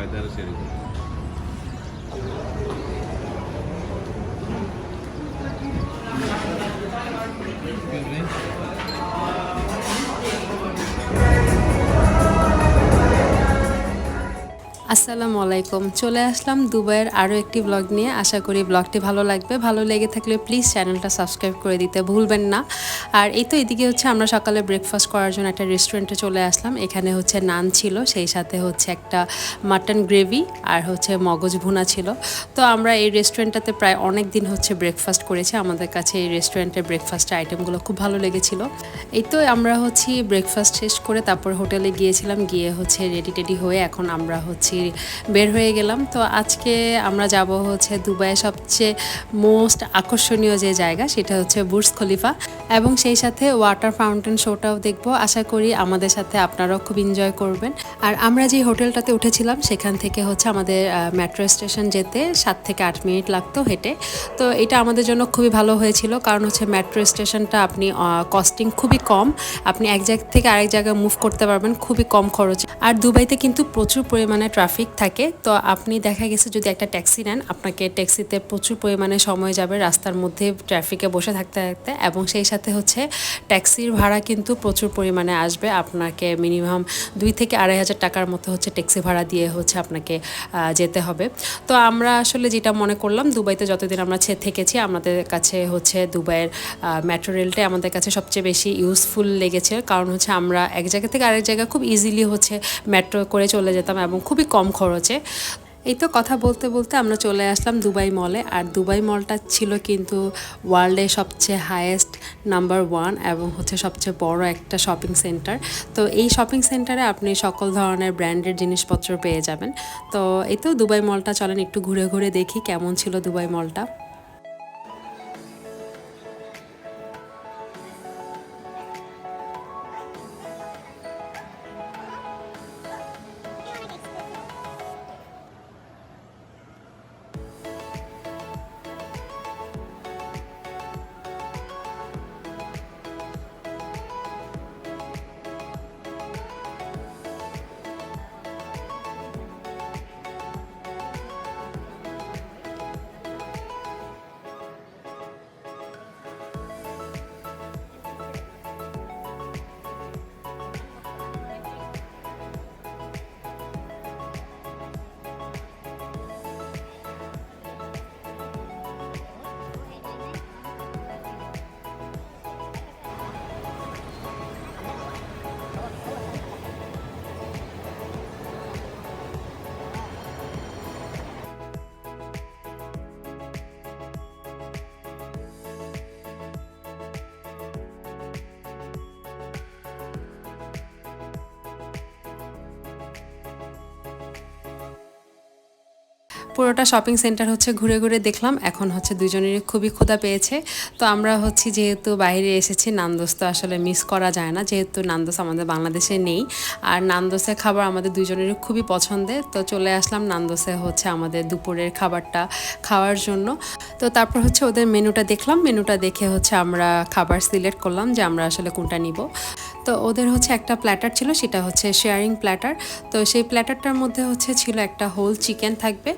വൈകുന്നേരം ശരി Thank you. আসসালামু আলাইকুম। চলে আসলাম দুবাইয়ের আরও একটি ব্লগ নিয়ে। আশা করি ব্লগটি ভালো লাগবে। ভালো লেগে থাকলে প্লিজ চ্যানেলটা সাবস্ক্রাইব করে দিতে ভুলবেন না। আর এই তো এদিকে হচ্ছে আমরা সকালে ব্রেকফাস্ট করার জন্য একটা রেস্টুরেন্টে চলে আসলাম। এখানে হচ্ছে নান ছিল, সেই সাথে হচ্ছে একটা মাটন গ্রেভি আর হচ্ছে মগজ ভুনা ছিল। তো আমরা এই রেস্টুরেন্টটাতে প্রায় অনেক দিন হচ্ছে ব্রেকফাস্ট করেছি। আমাদের কাছে এই রেস্টুরেন্টের ব্রেকফাস্টের আইটেমগুলো খুব ভালো লেগেছিল। এই তো আমরা হচ্ছে ব্রেকফাস্ট শেষ করে তারপর হোটেলে গিয়েছিলাম। গিয়ে হচ্ছে রেডি টেডি হয়ে এখন আমরা হচ্ছে বের হয়ে গেলাম। তো আজকে আমরা যাব হচ্ছে দুবাইয়ের সবচেয়ে মোস্ট আকর্ষণীয় যে জায়গা, সেটা হচ্ছে বুর্জ খলিফা। এবং সেই সাথে ওয়াটার ফাউন্টেন শোটাও দেখব। আশা করি আমাদের সাথে আপনারাও খুব এনজয় করবেন। আর আমরা যে হোটেলটাতে উঠেছিলাম, সেখান থেকে হচ্ছে আমাদের মেট্রো স্টেশন যেতে সাত থেকে আট মিনিট লাগতো হেঁটে। তো এটা আমাদের জন্য খুবই ভালো হয়েছিল। কারণ হচ্ছে মেট্রো স্টেশনটা আপনি কস্টিং খুবই কম। আপনি এক জায়গা থেকে আরেক জায়গায় মুভ করতে পারবেন, খুবই কম খরচ। আর দুবাইতে কিন্তু প্রচুর পরিমাণে ট্রাফিক থাকে, তো আপনি দেখা গেছে যদি একটা ট্যাক্সি নেন, আপনাকে ট্যাক্সিতে প্রচুর পরিমাণে সময় যাবে রাস্তার মধ্যে ট্রাফিকে বসে থাকতে থাকতে এবং সেই সাথে হচ্ছে ট্যাক্সির ভাড়া কিন্তু প্রচুর পরিমাণে আসবে। আপনাকে মিনিমাম দুই থেকে আড়াই হাজার টাকার মতো হচ্ছে ট্যাক্সি ভাড়া দিয়ে হচ্ছে আপনাকে যেতে হবে। তো আমরা আসলে যেটা মনে করলাম, দুবাইতে যতদিন আমরা থেকেছি, আমাদের কাছে হচ্ছে দুবাইয়ের মেট্রো রেলটাই আমাদের কাছে সবচেয়ে বেশি ইউজফুল লেগেছে। কারণ হচ্ছে আমরা এক জায়গা থেকে আরেক জায়গায় খুব ইজিলি হচ্ছে মেট্রো করে চলে যেতাম এবং খুবই কম খরচে। এই তো কথা বলতে বলতে আমরা চলে আসলাম দুবাই মলে আর দুবাই মলটা ছিল কিন্তু ওয়ার্ল্ডে সবচেয়ে হায়েস্ট নাম্বার ওয়ান এবং হচ্ছে সবচেয়ে বড় একটা শপিং সেন্টার তো এই শপিং সেন্টারে আপনি সকল ধরনের ব্র্যান্ডের জিনিসপত্র পেয়ে যাবেন। তো এই তো দুবাই মলটা চলেন একটু ঘুরে ঘুরে দেখি কেমন ছিল দুবাই মলটা পুরোটা শপিং সেন্টার হচ্ছে ঘুরে ঘুরে দেখলাম। এখন হচ্ছে দুজনেরই খুবই ক্ষুধা পেয়েছে। তো আমরা হচ্ছে যেহেতু বাইরে এসেছি, নান্দোস তো আসলে মিস করা যায় না। যেহেতু নান্দোস আমাদের বাংলাদেশে নেই। আর নান্দোসের খাবার আমাদের দুজনেরই খুবই পছন্দের। তো চলে আসলাম নান্দোসে হচ্ছে আমাদের দুপুরের খাবারটা খাওয়ার জন্য। তো তারপর হচ্ছে ওদের মেনুটা দেখলাম। মেনুটা দেখে হচ্ছে আমরা খাবার সিলেক্ট করলাম যে আমরা আসলে কোনটা নিব। তো ওদের হচ্ছে একটা প্ল্যাটার ছিল, সেটা হচ্ছে শেয়ারিং প্ল্যাটার। তো সেই প্ল্যাটারটার মধ্যে হচ্ছে ছিল একটা হোল চিকেন থাকবে।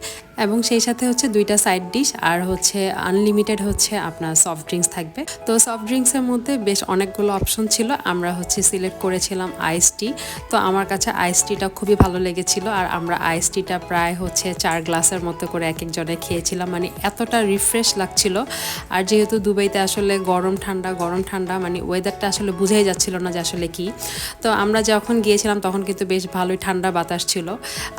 এবং সেই সাথে হচ্ছে দুইটা সাইড ডিশ আর হচ্ছে আনলিমিটেড হচ্ছে আপনার সফট ড্রিঙ্কস থাকবে। তো সফট ড্রিঙ্কসের মধ্যে বেশ অনেকগুলো অপশন ছিল। আমরা হচ্ছে সিলেক্ট করেছিলাম আইস টি তো আমার কাছে আইস টিটা খুবই ভালো লেগেছিল আর আমরা আইস টিটা প্রায় হচ্ছে চার গ্লাসের মতো করে এক একজনে খেয়েছিলাম। মানে এতটা রিফ্রেশ লাগছিল। আর যেহেতু দুবাইতে আসলে গরম ঠান্ডা গরম ঠান্ডা মানে ওয়েদারটা আসলে বুঝাই যাচ্ছিল না যে আসলে কি। তো আমরা যখন গিয়েছিলাম তখন কিন্তু বেশ ভালোই ঠান্ডা বাতাস ছিল।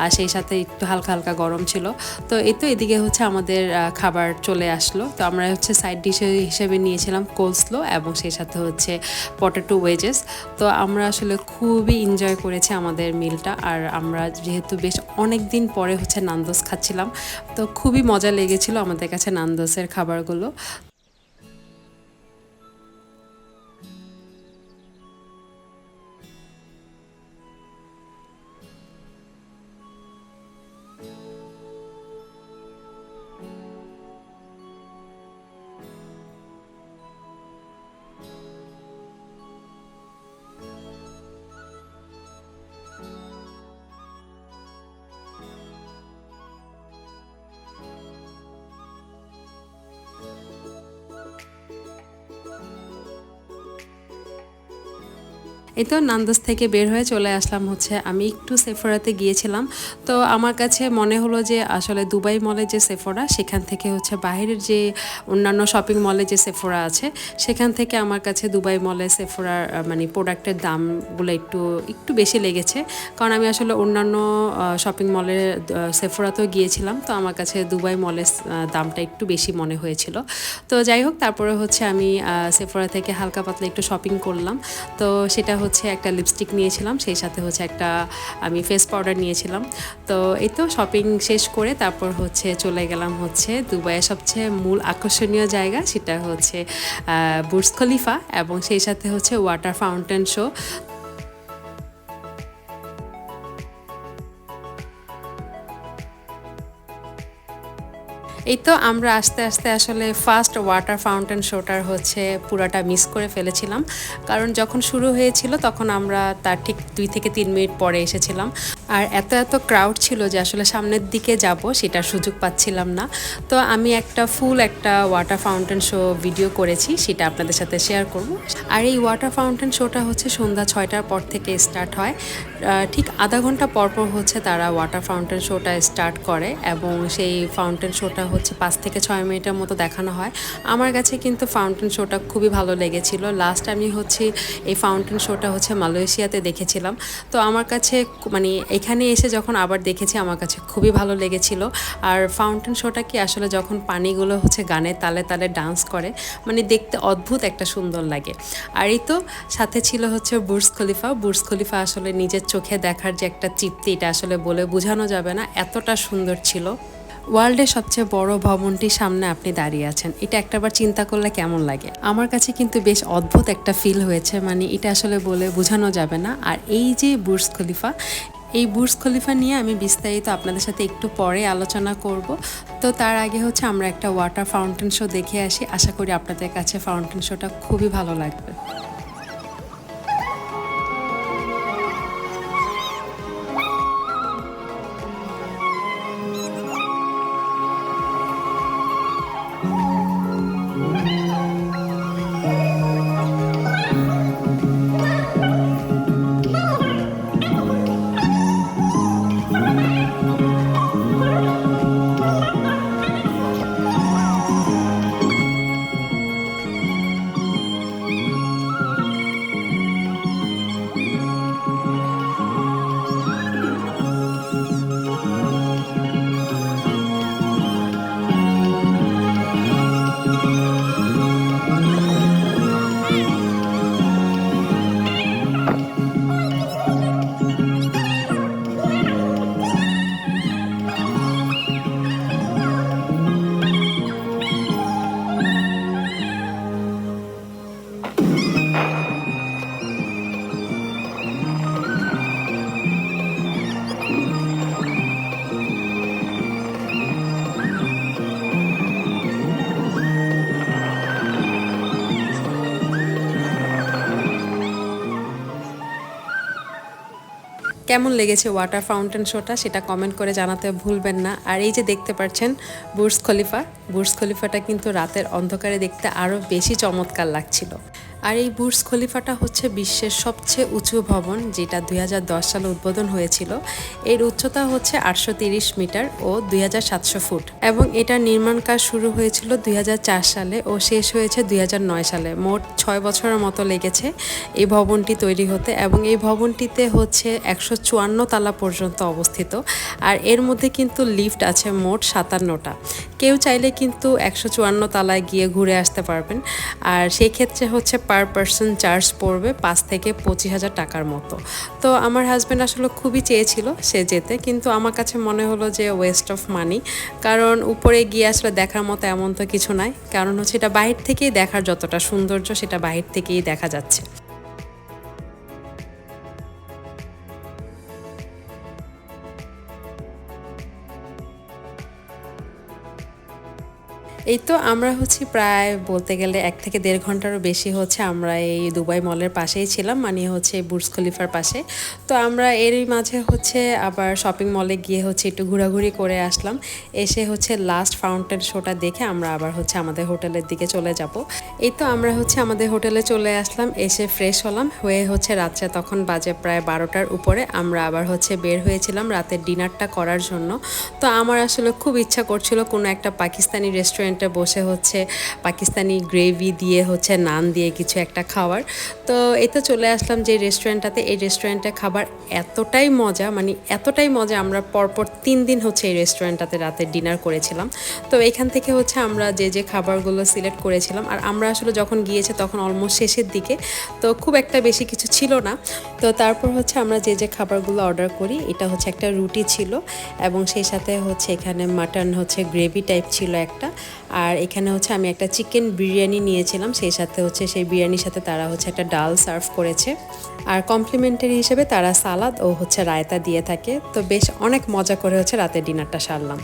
আর সেই সাথে একটু হালকা হালকা গরম ছিল। তো এই তো এদিকে হচ্ছে আমাদের খাবার চলে আসলো। তো আমরা হচ্ছে সাইড ডিশ হিসেবে নিয়েছিলাম কোলস্লো এবং সেই সাথে হচ্ছে পটেটো ওয়েজেস তো আমরা আসলে খুবই এনজয় করেছি আমাদের মিলটা আর আমরা যেহেতু বেশ অনেক দিন পরে হচ্ছে নান্দোস খাচ্ছিলাম, তো খুবই মজা লেগেছিল আমাদের কাছে নান্দোসের খাবারগুলো। এই তো নান্দোস থেকে বের হয়ে চলে আসলাম হচ্ছে। আমি একটু সেফোরাতে গিয়েছিলাম। তো আমার কাছে মনে হলো যে আসলে দুবাই মলে যে সেফোরা, সেখান থেকে হচ্ছে বাইরের যে অন্যান্য শপিং মলে যে সেফোরা আছে, সেখান থেকে আমার কাছে দুবাই মলে সেফোরার মানে প্রোডাক্টের দামগুলো একটু একটু বেশি লেগেছে। কারণ আমি আসলে অন্যান্য শপিং মলে সেফোরাতেও গিয়েছিলাম। তো আমার কাছে দুবাই মলের দামটা একটু বেশি মনে হয়েছিল। তো যাই হোক, তারপরে হচ্ছে আমি সেফোরা থেকে হালকা পাতলা একটু শপিং করলাম। তো সেটা হচ্ছে একটা লিপস্টিক নিয়েছিলাম, সেই সাথে হচ্ছে একটা আমি ফেস পাউডার নিয়েছিলাম। তো এই তো শপিং শেষ করে তারপর হচ্ছে চলে গেলাম হচ্ছে দুবাইয়ের সবচেয়ে মূল আকর্ষণীয় জায়গা, সেটা হচ্ছে বুর্স খলিফা এবং সেই সাথে হচ্ছে ওয়াটার ফাউন্টেন শো এই তো আমরা আস্তে আস্তে আসলে ফার্স্ট ওয়াটার ফাউন্টেন শোটার হচ্ছে পুরাটা মিস করে ফেলেছিলাম। কারণ যখন শুরু হয়েছিল তখন আমরা তার ঠিক দুই থেকে তিন মিনিট পরে এসেছিলাম। আর এত এত ক্রাউড ছিল যে আসলে সামনের দিকে যাব সেটার সুযোগ পাচ্ছিলাম না। তো আমি একটা ফুল একটা ওয়াটার ফাউন্টেন শো ভিডিও করেছি, সেটা আপনাদের সাথে শেয়ার করব। আর এই ওয়াটার ফাউন্টেন শোটা হচ্ছে সন্ধ্যা ছয়টার পর থেকে স্টার্ট হয়। ঠিক আধা ঘণ্টা পর পর হচ্ছে তারা ওয়াটার ফাউন্টেন শোটা স্টার্ট করে এবং সেই ফাউন্টেন শোটা হচ্ছে পাঁচ থেকে ছয় মিনিটের মতো দেখানো হয়। আমার কাছে কিন্তু ফাউন্টেন শোটা খুবই ভালো লেগেছিল। লাস্ট আমি হচ্ছে এই ফাউন্টেন শোটা হচ্ছে মালয়েশিয়াতে দেখেছিলাম। তো আমার কাছে মানে এখানে এসে যখন আবার দেখেছি, আমার কাছে খুবই ভালো লেগেছিল। আর ফাউন্টেন শোটা কি আসলে যখন পানিগুলো হচ্ছে গানের তালে তালে ডান্স করে মানে দেখতে অদ্ভুত একটা সুন্দর লাগে। আর এই তো সাথে ছিল হচ্ছে বুর্জ খলিফা বুর্জ খলিফা আসলে নিজের চোখে দেখার যে একটা তৃপ্তি, এটা আসলে বলে বোঝানো যাবে না, এতটা সুন্দর ছিল। ওয়ার্ল্ডের সবচেয়ে বড় ভবনটির সামনে আপনি দাঁড়িয়ে আছেন। এটা একটাবার চিন্তা করলে কেমন লাগে? আমার কাছে কিন্তু বেশ অদ্ভুত একটা ফিল হয়েছে। মানে এটা আসলে বলে বোঝানো যাবে না। আর এই যে বুর্জ খলিফা, এই বুর্জ খলিফা নিয়ে আমি বিস্তারিত আপনাদের সাথে একটু পরে আলোচনা করব। তো তার আগে হচ্ছে আমরা একটা ওয়াটার ফাউন্টেন শো দেখে আসি। আশা করি আপনাদের কাছে ফাউন্টেন শোটা খুবই ভালো লাগবে। কেমন লেগেছে ওয়াটার ফাউন্টেন শোটা সেটা কমেন্ট করে জানাতে ভুলবেন না। আর এই যে দেখতে পাচ্ছেন বুর্স খলিফা বুর্স খলিফাটা কিন্তু রাতের অন্ধকারে দেখতে আরও বেশি চমৎকার লাগছিল। আর এই বুর্জ খলিফাটা হচ্ছে বিশ্বের সবচেয়ে উঁচু ভবন, যেটা দুই হাজার দশ সালে উদ্বোধন হয়েছিল। এর উচ্চতা হচ্ছে আটশো মিটার ও দুই হাজার সাতশো ফুট। এবং এটার নির্মাণ কাজ শুরু হয়েছিল দুই হাজার চার সালে ও শেষ হয়েছে দুই হাজার নয় সালে। মোট ছয় বছরের মতো লেগেছে এই ভবনটি তৈরি হতে এবং এই ভবনটিতে হচ্ছে একশো চুয়ান্ন তালা পর্যন্ত অবস্থিত। আর এর মধ্যে কিন্তু লিফট আছে মোট সাতান্নটা। কেউ চাইলে কিন্তু একশো চুয়ান্ন তালায় গিয়ে ঘুরে আসতে পারবেন। আর সেই ক্ষেত্রে হচ্ছে পার পার্সন চার্জ পড়বে পাঁচ থেকে পঁচিশ হাজার টাকার মতো। তো আমার হাজব্যান্ড আসলে খুবই চেয়েছিল সে যেতে, কিন্তু আমার কাছে মনে হলো যে ওয়েস্ট অফ মানি কারণ উপরে গিয়ে আসলে দেখার মতো এমন তো কিছু নাই। কারণ হচ্ছে এটা বাহির থেকেই দেখার যতটা সৌন্দর্য, সেটা বাহির থেকেই দেখা যাচ্ছে। এই তো আমরা হচ্ছে প্রায় বলতে গেলে এক থেকে দেড় ঘন্টারও বেশি হচ্ছে আমরা এই দুবাই মলের পাশেই ছিলাম মানে হচ্ছে বুর্জ খলিফার পাশে। তো আমরা এরই মাঝে হচ্ছে আবার শপিং মলে গিয়ে হচ্ছে একটু ঘোরাঘুরি করে আসলাম। এসে হচ্ছে লাস্ট ফাউন্টেন শোটা দেখে আমরা আবার হচ্ছে আমাদের হোটেলের দিকে চলে যাব। এই তো আমরা হচ্ছে আমাদের হোটেলে চলে আসলাম, এসে ফ্রেশ হলাম, হয়ে হচ্ছে রাত্রে তখন বাজে প্রায় বারোটার উপরে আমরা আবার হচ্ছে বের হয়েছিলাম রাতের ডিনারটা করার জন্য। তো আমার আসলে খুব ইচ্ছা করছিল কোনো একটা পাকিস্তানি রেস্টুরেন্টে বসে হচ্ছে পাকিস্তানি গ্রেভি দিয়ে হচ্ছে নান দিয়ে কিছু একটা খাওয়ার। তো এই তো চলে আসলাম যে রেস্টুরেন্টটাতে এই রেস্টুরেন্টে খাবার এতটাই মজা মানে এতটাই মজা, আমরা পরপর তিন দিন হচ্ছে এই রেস্টুরেন্টটাতে রাতে ডিনার করেছিলাম। তো এখান থেকে হচ্ছে আমরা যে যে খাবারগুলো সিলেক্ট করেছিলাম, আর আমরা আসলে যখন গিয়েছে তখন অলমোস্ট শেষের দিকে, তো খুব একটা বেশি কিছু ছিল না। তো তারপর হচ্ছে আমরা যে যে খাবারগুলো অর্ডার করি, এটা হচ্ছে একটা রুটি ছিল, এবং সেই সাথে হচ্ছে এখানে মাটন হচ্ছে গ্রেভি টাইপ ছিল একটা আর এখানে হচ্ছে আমি একটা চিকেন বিরিয়ানি নিয়েছিলাম, সেই সাথে হচ্ছে সেই বিরিয়ানির সাথে তারা হচ্ছে একটা ডাল সার্ভ করেছে। আর কমপ্লিমেন্টারি হিসেবে তারা সালাদ ও হচ্ছে রায়তা দিয়ে থাকে। তো বেশ অনেক মজা করে হচ্ছে রাতের ডিনারটা সারলাম।